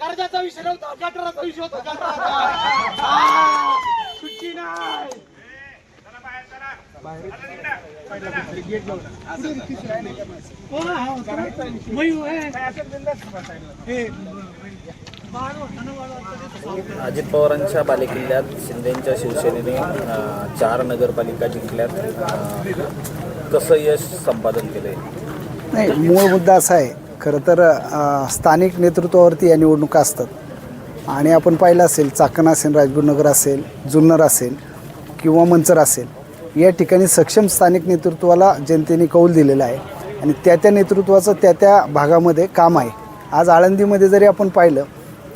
दर्जाचा विषय नव्हता गटराचा विषय होता गटराचा. हा, सुट्टी नाही. अजित पवारांच्या बालेकिल्ल्यात शिंदेच्या शिवसेनेने चार नगरपालिका जिंकल्यात. कसं यश संपादन केलंय? नाही मूळ मुद्दा असा आहे खरं तर अ, स्थानिक नेतृत्वावरती या निवडणुका असतात. आणि आपण पाहिलं असेल चाकण असेल राजगुरुनगर असेल जुन्नर असेल किंवा मंचर असेल या ठिकाणी सक्षम स्थानिक नेतृत्वाला जनतेने कौल दिलेला आहे. आणि त्या त्या नेतृत्वाचं त्या त्या भागामध्ये काम आहे. आज आळंदीमध्ये जरी आपण पाहिलं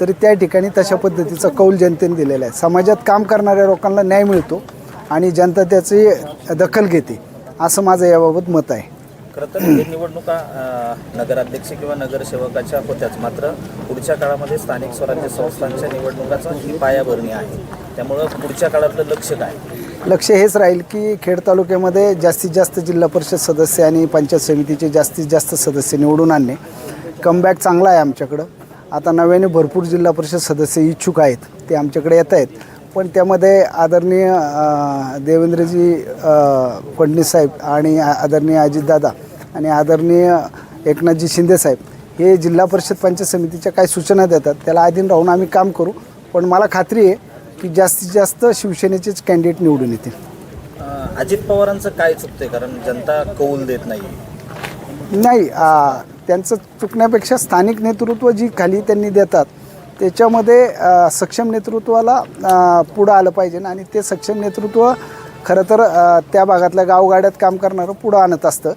तरी त्या ठिकाणी तशा पद्धतीचा कौल जनतेने दिलेला आहे. समाजात काम करणाऱ्या लोकांना न्याय मिळतो आणि जनता त्याची दखल घेते असं माझं याबाबत मत आहे. खरं तर हे निवडणुका नगराध्यक्ष किंवा नगरसेवकाच्या होत्याच. मात्र पुढच्या काळामध्ये स्थानिक स्वराज्य संस्थांच्या निवडणुकाचा ही पायाभरणी आहे. त्यामुळं पुढच्या काळातलं लक्ष काय? लक्ष हेच राहील की खेड तालुक्यामध्ये जास्तीत जास्त जिल्हा परिषद सदस्य आणि पंचायत समितीचे जास्तीत जास्त सदस्य निवडून आणणे कमबॅक चांगला आहे आमच्याकडं. आता नव्याने भरपूर जिल्हा परिषद सदस्य इच्छुक आहेत ते आमच्याकडे येत आहेत. पण त्यामध्ये आदरणीय देवेंद्रजी फडणवीस साहेब आणि आदरणीय अजितदादा आणि आदरणीय एकनाथजी शिंदेसाहेब हे जिल्हा परिषद पंचायत समितीच्या काही सूचना देतात. त्याला अधीन राहून आम्ही काम करू. पण मला खात्री आहे की जास्तीत जास्त शिवसेनेचेच कॅन्डिडेट निवडून येतील. अजित पवारांचं काय चुकतंय? कारण जनता कौल देत नाही. नाही त्यांचं चुकण्यापेक्षा स्थानिक नेतृत्व जी खाली त्यांनी देतात त्याच्यामध्ये सक्षम नेतृत्वाला पुढं आलं पाहिजे आणि ते सक्षम नेतृत्व खरं तर त्या भागातल्या गावगाड्यात काम करणारं पुढं आणत असतं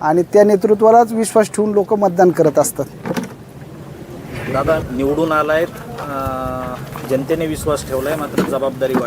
आणि त्या नेतृत्वालाच विश्वास ठेवून लोक मतदान करत असतात. दादा निवडून आलायत जनतेने विश्वास ठेवलाय मात्र जबाबदारी वाढली